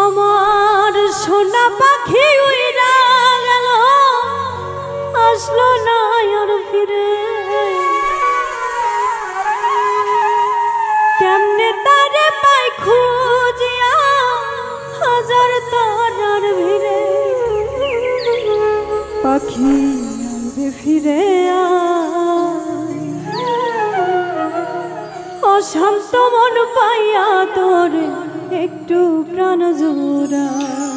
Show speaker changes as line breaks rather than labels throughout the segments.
আমার সোনা পাখি উইরা গেল। আসলো না আর ফিরে। কেমনে তারে পাই খুঁজিয়া, হাজার তারার ভিড়ে। পাখি ফিরে অশান্ত মন পাইয়া তোর একটু প্রাণ জোড়া।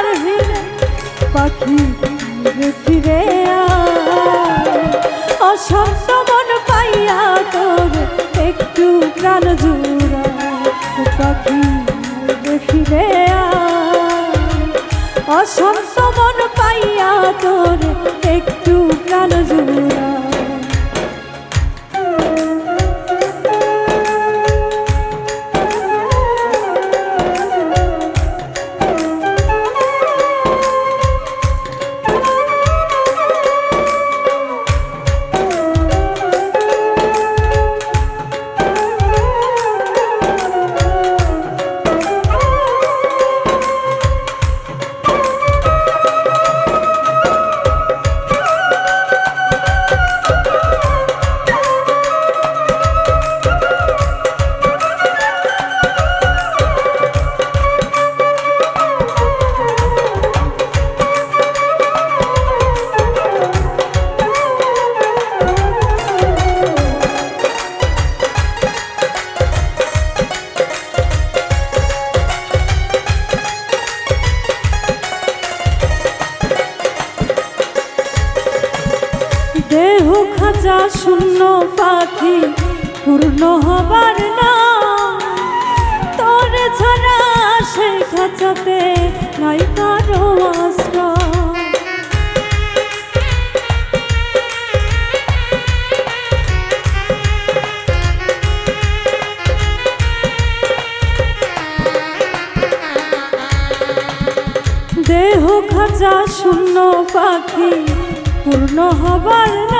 দাদার ভিড়ে পাখি ফিরে আয়। মন পাইয়া তোর একটু প্রাণ জুড়া পাখি ফিরে মন পাইয়া তোর একটু প্রাণ শূন্য পাখি পূর্ণ হবার না তোর ছাড়া সে খাঁচাতে নাই কারও দেহ খাঁচা শূন্য পাখি পূর্ণ হবার না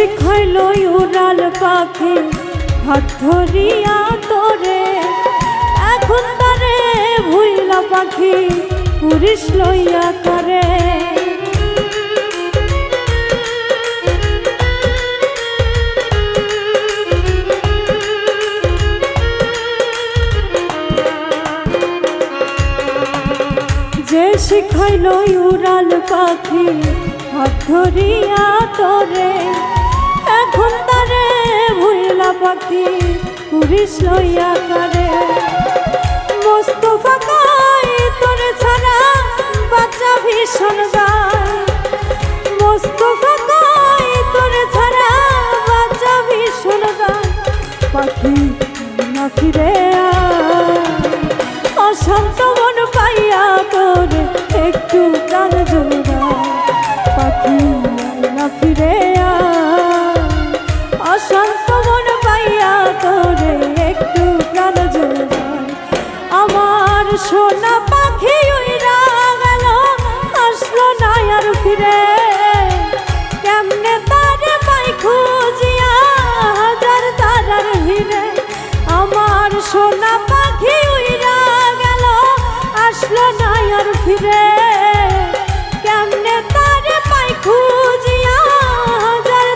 শিখাইল উড়াল পাখি হাত ধরিয়া তোরে। এখন তারে ভুইলা পাখি পুরিশ লইয়া করে যে শিখাইল উড়াল পাখি হাত ধরিয়া তোরে। এখন তারে ভুইলা পাখি পুরিশ লইয়া করে মোস্তফা কাই তোরে ছাড়া বাচ্চা ভীষণ গায় মোস্তফা কাই তোরে ছাড়া বাচ্চা ভীষণ গায় পাখি না ফিরে অশান্ত মন পাইয়া তোরে একটু প্রাণ জোড়া সোনা পাখি উইরা গেল আসলো না আর ফিরে কেমনে তারে পাই খুঁজিয়া হাজার তারার ভিড়ে আমার সোনা পাখি উইরা গেল আসলো না আর ফিরে কেমনে খুঁজিয়া হাজার।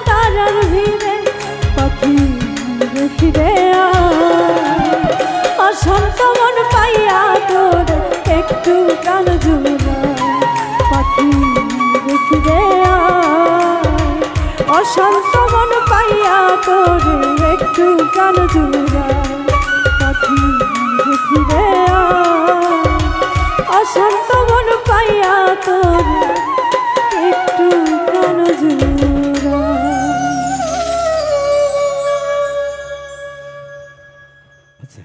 মন পাইয়া একটু কান জোড়া, পাখি দেখি রে অশান্ত মন পাইয়া তোর একটু কান জোড়া, পাখি দেখি রে অশান্ত মন পাইয়া তোর একটু কান জোড়া। আচ্ছা।